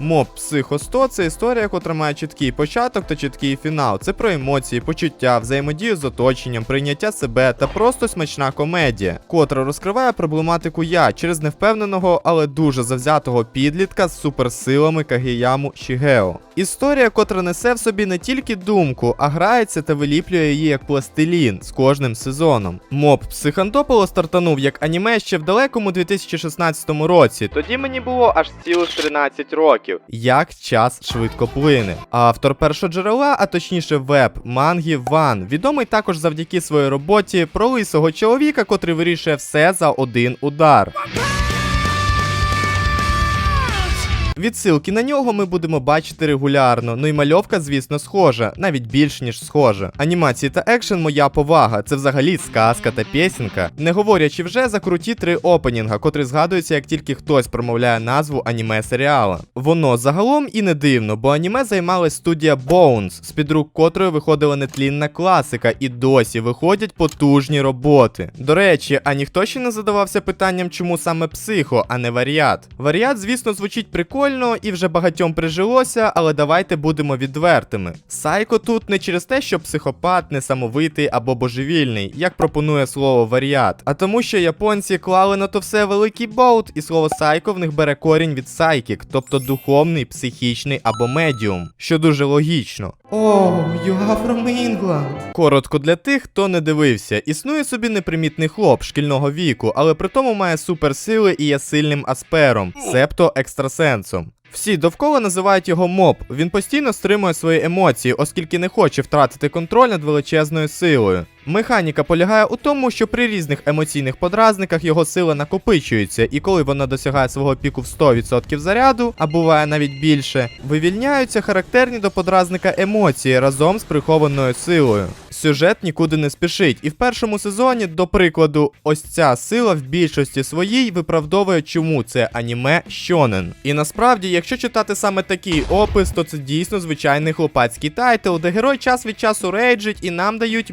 Моб Psycho 100 це історія, котра має чіткий початок та чіткий фінал. Це про емоції, почуття, взаємодію з оточенням, прийняття себе та просто смачна комедія, котра розкриває проблематику я через невпевненого, але дуже завзятого підлітка з суперсилами Кагіяму Шігео. Історія, котра несе в собі не тільки думку, а грається та виліплює її як пластилін з кожним сезоном. Моб Психантополо стартанув як аніме ще в далекому 2016 році. Тоді мені було аж цілих 13 років. Як час швидко плине. Автор першого джерела, а точніше веб, мангі Ван, відомий також завдяки своїй роботі про лисого чоловіка, котрий вирішує все за один удар. Відсилки на нього ми будемо бачити регулярно. Ну і мальовка, звісно, схожа, навіть більш ніж схожа. Анімації та екшен моя повага. Це взагалі сказка та пісенька. Не говорячи вже за круті три опенінга, котрі згадуються, як тільки хтось промовляє назву аніме серіала. Воно загалом і не дивно, бо аніме займалась студія Bones, з під рук котрої виходила нетлінна класика, і досі виходять потужні роботи. До речі, а ніхто ще не задавався питанням, чому саме психо, а не варіат. Варіат, звісно, звучить прикольно і вже багатьом прижилося, але давайте будемо відвертими. Сайко тут не через те, що психопат, несамовитий або божевільний, як пропонує слово варіат, а тому, що японці клали на то все великий болт, і слово сайко в них бере корінь від сайкік, тобто духовний, психічний або медіум, що дуже логічно. О, are from England. Коротко для тих, хто не дивився, існує собі непримітний хлоп шкільного віку, але при тому має суперсили і є сильним аспером, себто екстрасенсом. Всі довкола називають його моб. Він постійно стримує свої емоції, оскільки не хоче втратити контроль над величезною силою. Механіка полягає у тому, що при різних емоційних подразниках його сила накопичується, і коли вона досягає свого піку в 100% заряду, а буває навіть більше, вивільняються характерні до подразника емоції разом з прихованою силою. Сюжет нікуди не спішить, і в першому сезоні, до прикладу, ось ця сила в більшості своїй виправдовує, чому це аніме щонен. І насправді, якщо читати саме такий опис, то це дійсно звичайний хлопацький тайтл, де герой час від часу рейджить і нам дають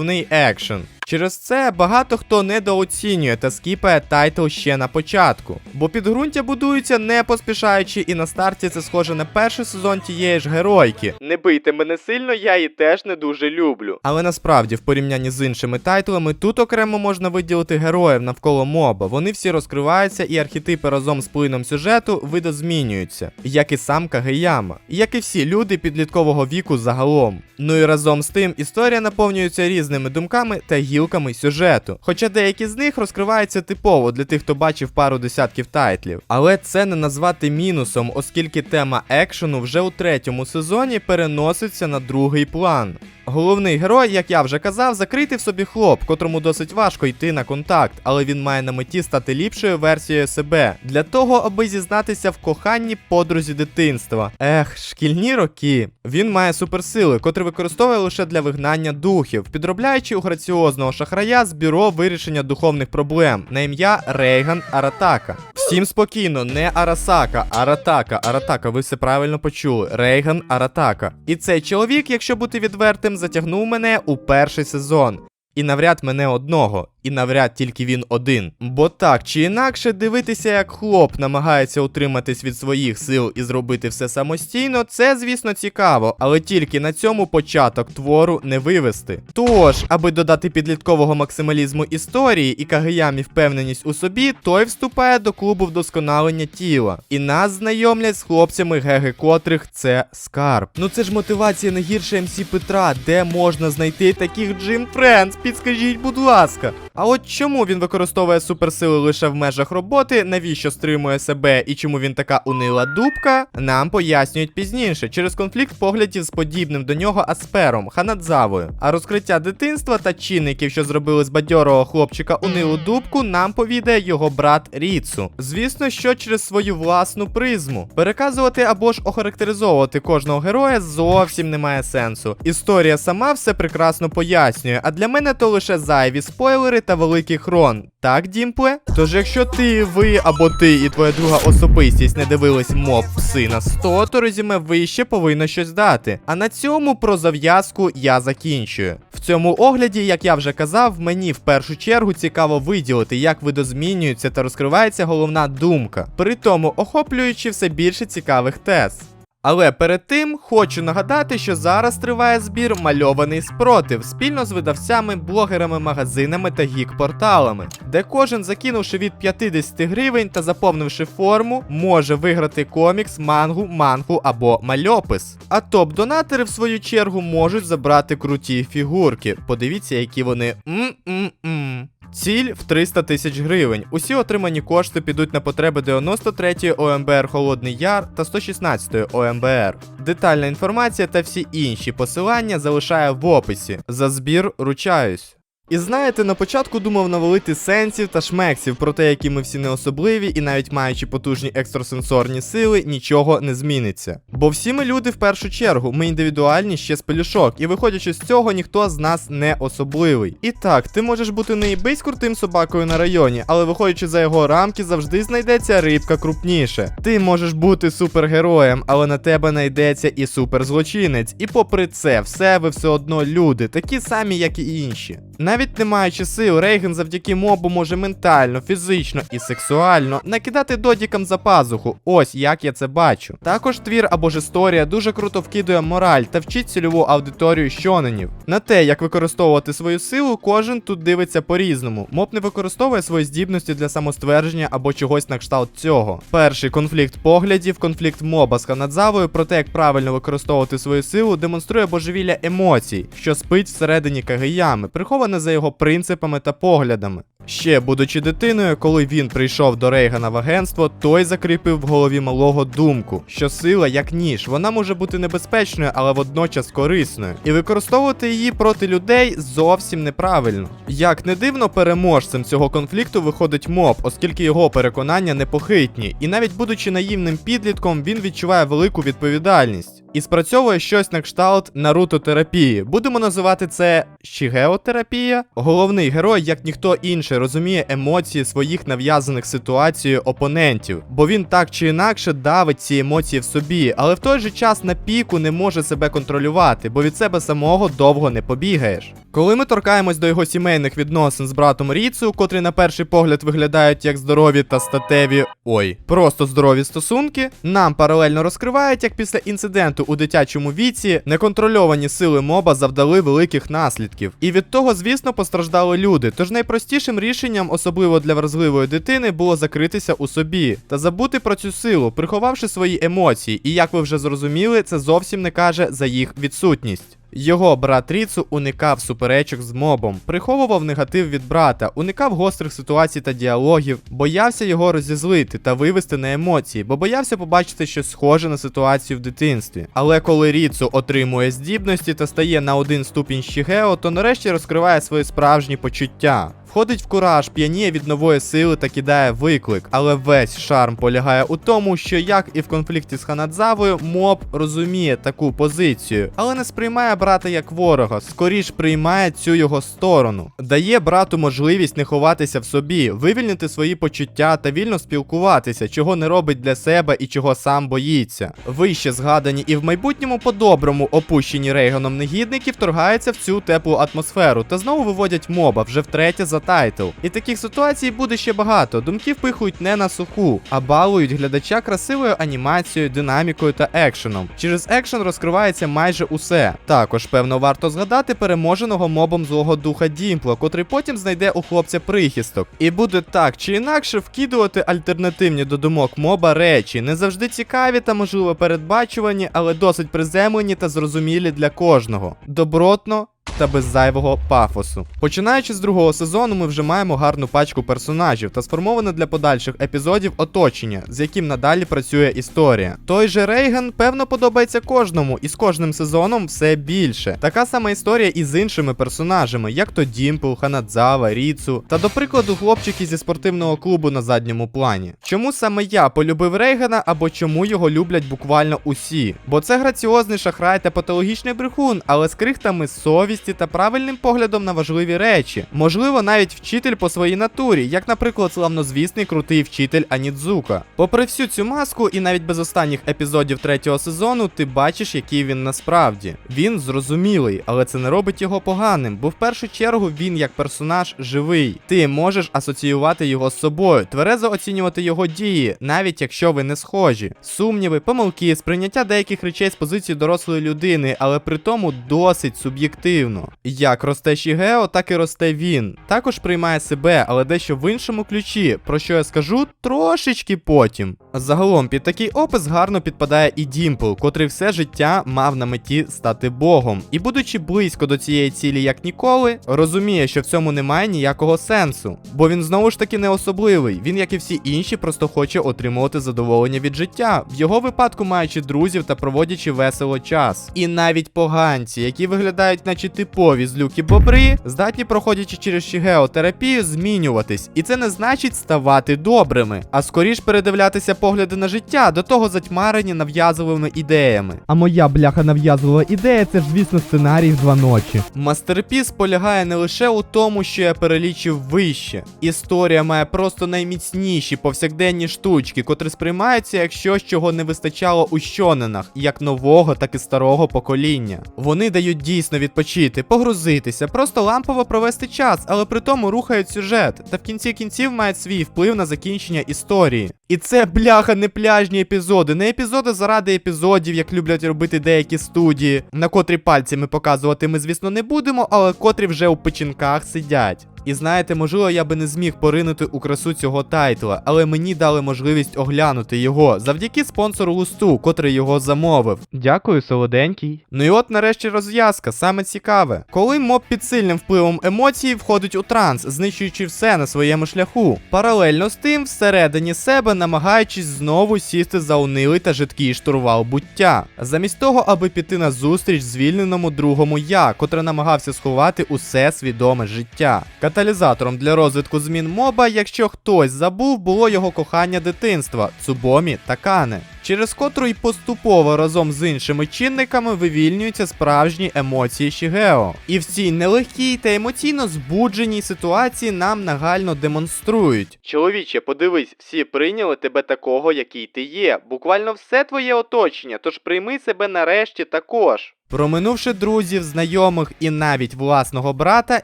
мізковибивний екшен. Через це багато хто недооцінює та скіпає тайтл ще на початку, бо підґрунтя будується не поспішаючи, і на старті це схоже на перший сезон тієї ж геройки. Не бийте мене сильно, я її теж не дуже люблю. Але насправді, в порівнянні з іншими тайтлами, тут окремо можна виділити героїв навколо моба. Вони всі розкриваються, і архетипи разом з плином сюжету видозмінюються, як і сам Кагеяма, як і всі люди підліткового віку загалом. Ну і разом з тим історія наповнюється різними думками та гілками сюжету. Хоча деякі з них розкриваються типово для тих, хто бачив пару десятків тайтлів. Але це не назвати мінусом, оскільки тема екшену вже у третьому сезоні переноситься на другий план. Головний герой, як я вже казав, закритий в собі хлоп, котрому досить важко йти на контакт, але він має на меті стати ліпшою версією себе для того, аби зізнатися в коханні подрузі дитинства. Ех, шкільні роки. Він має суперсили, котрі використовує лише для вигнання духів, підробляючи у граціозного шахрая з бюро вирішення духовних проблем на ім'я Рейган Аратака. Всім спокійно, не Арасака, Аратака. Аратака, ви все правильно почули. Рейган Аратака. І цей чоловік, якщо бути відвертим, затягнув мене у перший сезон. І навряд мене одного, і навряд тільки він один. Бо так чи інакше, дивитися, як хлоп намагається утриматись від своїх сил і зробити все самостійно, це, звісно, цікаво, але тільки на цьому початок твору не вивести. Тож, аби додати підліткового максималізму історії і Кагеямі впевненість у собі, той вступає до клубу вдосконалення тіла. І нас знайомлять з хлопцями геги котрих це скарб. Ну це ж мотивація не гірше МС Петра, де можна знайти таких Джим Френдс, підскажіть, будь ласка. А от чому він використовує суперсили лише в межах роботи, навіщо стримує себе і чому він така унила дубка, нам пояснюють пізніше через конфлікт поглядів з подібним до нього Аспером, Ханадзавою. А розкриття дитинства та чинників, що зробили з бадьорого хлопчика унилу дубку, нам повідає його брат Ріцу. Звісно, що через свою власну призму. Переказувати або ж охарактеризовувати кожного героя зовсім немає сенсу. Історія сама все прекрасно пояснює, а для мене то лише зайві спойлери Та Великий Хрон. Так, Дімпле? Тож, якщо ти, ви або ти і твоя друга особистість не дивились моб пси на 100, то резюме вище повинно щось дати. А на цьому про зав'язку я закінчую. В цьому огляді, як я вже казав, мені в першу чергу цікаво виділити, як видозмінюється та розкривається головна думка, при тому охоплюючи все більше цікавих тез. Але перед тим хочу нагадати, що зараз триває збір мальований спротив спільно з видавцями, блогерами, магазинами та гік-порталами, де кожен, закинувши від 50 гривень та заповнивши форму, може виграти комікс, мангу, мангу або мальопис. А топ-донатори, в свою чергу, можуть забрати круті фігурки. Подивіться, які вони м-м-м. Ціль в 300 тисяч гривень. Усі отримані кошти підуть на потреби 93-ї ОМБР Холодний Яр та 116-ї ОМБР. Детальна інформація та всі інші посилання залишаю в описі. За збір ручаюсь. І знаєте, на початку думав навалити сенсів та шмексів про те, які ми всі не особливі, і навіть маючи потужні екстрасенсорні сили, нічого не зміниться. Бо всі ми люди в першу чергу, ми індивідуальні ще з пелюшок, і виходячи з цього, ніхто з нас не особливий. І так, ти можеш бути не ібись крутим собакою на районі, але виходячи за його рамки, завжди знайдеться рибка крупніше. Ти можеш бути супергероєм, але на тебе знайдеться і суперзлочинець. І попри це, все ви все одно люди, такі самі, як і інші. Навіть не маючи сил, Рейген завдяки мобу може ментально, фізично і сексуально накидати додікам за пазуху. Ось як я це бачу. Також твір або ж історія дуже круто вкидує мораль та вчить цільову аудиторію щоненів. На те, як використовувати свою силу, кожен тут дивиться по-різному. Моб не використовує свої здібності для самоствердження або чогось на кшталт цього. Перший конфлікт поглядів, конфлікт моба з Ханадзавою про те, як правильно використовувати свою силу, демонструє божевілля емоцій, що спить всередині Кагеями, приховане за його принципами та поглядами. Ще будучи дитиною, коли він прийшов до Рейгана в агентство, той закріпив в голові малого думку, що сила як ніж, вона може бути небезпечною, але водночас корисною, і використовувати її проти людей зовсім неправильно. Як не дивно, переможцем цього конфлікту виходить моб, оскільки його переконання непохитні, і навіть будучи наївним підлітком, він відчуває велику відповідальність. І спрацьовує щось на кшталт нарутотерапії. Будемо називати це щігеотерапія. Головний герой, як ніхто інший, розуміє емоції своїх нав'язаних ситуацією опонентів, бо він так чи інакше давить ці емоції в собі, але в той же час на піку не може себе контролювати, бо від себе самого довго не побігаєш. Коли ми торкаємось до його сімейних відносин з братом Ріцу, котрі на перший погляд виглядають як здорові та статеві, ой, просто здорові стосунки, нам паралельно розкривають, як після інциденту у дитячому віці неконтрольовані сили моба завдали великих наслідків. І від того, звісно, постраждали люди. Тож найпростішим рішенням, особливо для вразливої дитини, було закритися у собі та забути про цю силу, приховавши свої емоції. І як ви вже зрозуміли, це зовсім не каже за їх відсутність. Його брат Ріцу уникав суперечок з мобом, приховував негатив від брата, уникав гострих ситуацій та діалогів, боявся його розізлити та вивести на емоції, бо боявся побачити щось схоже на ситуацію в дитинстві. Але коли Ріцу отримує здібності та стає на один ступінь Щігео, то нарешті розкриває свої справжні почуття. Входить в кураж, п'яніє від нової сили та кидає виклик. Але весь шарм полягає у тому, що як і в конфлікті з Ханадзавою, моб розуміє таку позицію, але не сприймає брата як ворога, скоріш приймає цю його сторону. Дає брату можливість не ховатися в собі, вивільнити свої почуття та вільно спілкуватися, чого не робить для себе і чого сам боїться. Вище згадані і в майбутньому по-доброму опущені Рейганом негідники вторгаються в цю теплу атмосферу та знову виводять моба вже втретє за тайтл. І таких ситуацій буде ще багато. Думки впихують не на суху, а балують глядача красивою анімацією, динамікою та екшеном. Через екшен розкривається майже усе. Також, певно, варто згадати переможеного мобом злого духа Дімпла, котрий потім знайде у хлопця прихисток. І буде так чи інакше вкидувати альтернативні до думок моба речі, не завжди цікаві та можливо передбачувані, але досить приземлені та зрозумілі для кожного. Добротно та без зайвого пафосу. Починаючи з другого сезону, ми вже маємо гарну пачку персонажів та сформоване для подальших епізодів оточення, з яким надалі працює історія. Той же Рейган, певно, подобається кожному, і з кожним сезоном все більше. Така сама історія і з іншими персонажами, як то Дімпл, Ханадзава, Ріцу, та до прикладу, хлопчики зі спортивного клубу на задньому плані. Чому саме я полюбив Рейгана або чому його люблять буквально усі? Бо це граціозний шахрай та патологічний брехун, але з крихтами совісті та правильним поглядом на важливі речі. Можливо, навіть вчитель по своїй натурі, як, наприклад, славнозвісний крутий вчитель Анідзука. Попри всю цю маску, і навіть без останніх епізодів третього сезону, ти бачиш, який він насправді. Він зрозумілий, але це не робить його поганим, бо в першу чергу він як персонаж живий. Ти можеш асоціювати його з собою, тверезо оцінювати його дії, навіть якщо ви не схожі. Сумніви, помилки, сприйняття деяких речей з позиції дорослої людини, але при тому досить суб'єктивно. Як росте Шігео, так і росте він. Також приймає себе, але дещо в іншому ключі, про що я скажу трошечки потім. Загалом під такий опис гарно підпадає і Дімпл, котрий все життя мав на меті стати богом. І будучи близько до цієї цілі як ніколи, розуміє, що в цьому немає ніякого сенсу. Бо він знову ж таки не особливий. Він, як і всі інші, просто хоче отримувати задоволення від життя. В його випадку маючи друзів та проводячи весело час. І навіть поганці, які виглядають, наче типові злюки бобри, здатні, проходячи через шігеотерапію, змінюватись. І це не значить ставати добрими, а скоріш передивлятися погляди на життя, до того затьмарені нав'язливими ідеями. А моя бляха нав'язувала ідея, це ж звісно сценарій в два ночі. Мастерпіс полягає не лише у тому, що я перелічив вище. Історія має просто найміцніші повсякденні штучки, котрі сприймаються як щось, чого не вистачало у щоненах, як нового, так і старого покоління. Вони дають дійсно відпочити, погрузитися, просто лампово провести час, але при тому рухають сюжет, та в кінці кінців мають свій вплив на закінчення історії. І це бляха не пляжні епізоди, не епізоди заради епізодів, як люблять робити деякі студії, на котрі пальцями показувати ми, звісно, не будемо, але котрі вже у печінках сидять. І знаєте, можливо, я би не зміг поринути у красу цього тайтла, але мені дали можливість оглянути його завдяки спонсору лусту, котрий його замовив. Дякую, солоденький. Ну і от нарешті розв'язка, саме цікаве. Коли моб під сильним впливом емоцій входить у транс, знищуючи все на своєму шляху. Паралельно з тим, всередині себе намагаючись знову сісти за унилий та жидкий штурвал буття. Замість того, аби піти на зустріч звільненому другому я, котрий намагався сховати усе свідоме життя. Каталізатором для розвитку змін моба, якщо хтось забув, було його кохання дитинства Цубомі та Кане, через котру й поступово разом з іншими чинниками вивільнюються справжні емоції Шігео. І в цій нелегкій та емоційно збудженій ситуації нам нагально демонструють. Чоловіче, подивись, всі прийняли тебе такого, який ти є. Буквально все твоє оточення, тож прийми себе нарешті також. Проминувши друзів, знайомих і навіть власного брата,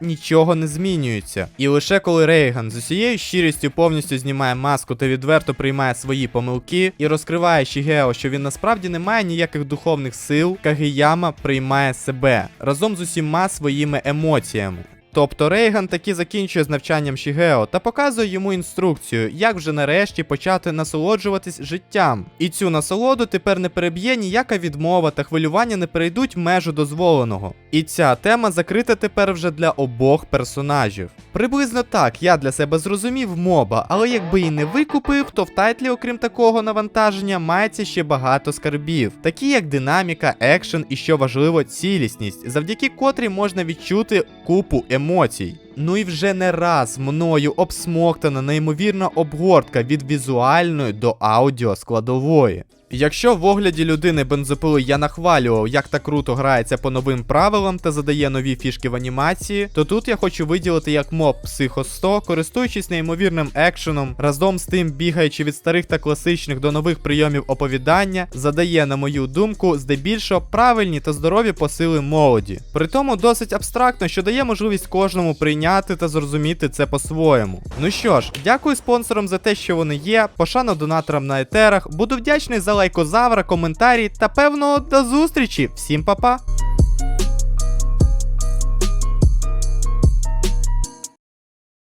нічого не змінюється. І лише коли Рейган з усією щирістю повністю знімає маску та відверто приймає свої помилки і розкриває Шігео, що він насправді не має ніяких духовних сил, Кагеяма приймає себе разом з усіма своїми емоціями. Тобто Рейган таки закінчує з навчанням Шігео та показує йому інструкцію, як вже нарешті почати насолоджуватись життям. І цю насолоду тепер не переб'є ніяка відмова та хвилювання не перейдуть межу дозволеного. І ця тема закрита тепер вже для обох персонажів. Приблизно так я для себе зрозумів моба, але якби і не викупив, то в тайтлі, окрім такого навантаження, мається ще багато скарбів, такі як динаміка, екшен і що важливо, цілісність, завдяки котрій можна відчути купу емоцій. Ну і вже не раз мною обсмоктана неймовірна обгортка від візуальної до аудіо складової. Якщо в огляді людини бензопили я нахвалював, як так круто грається по новим правилам та задає нові фішки в анімації, то тут я хочу виділити як моб Psycho 100, користуючись неймовірним екшеном, разом з тим бігаючи від старих та класичних до нових прийомів оповідання, задає, на мою думку, здебільшого правильні та здорові посили молоді. При тому досить абстрактно, що дає можливість кожному прийняти та зрозуміти це по-своєму. Ну що ж, дякую спонсорам за те, що вони є. Пошану донаторам на етерах. Буду вдячний за лайкозавра, коментарі та певно до зустрічі. Всім па-па!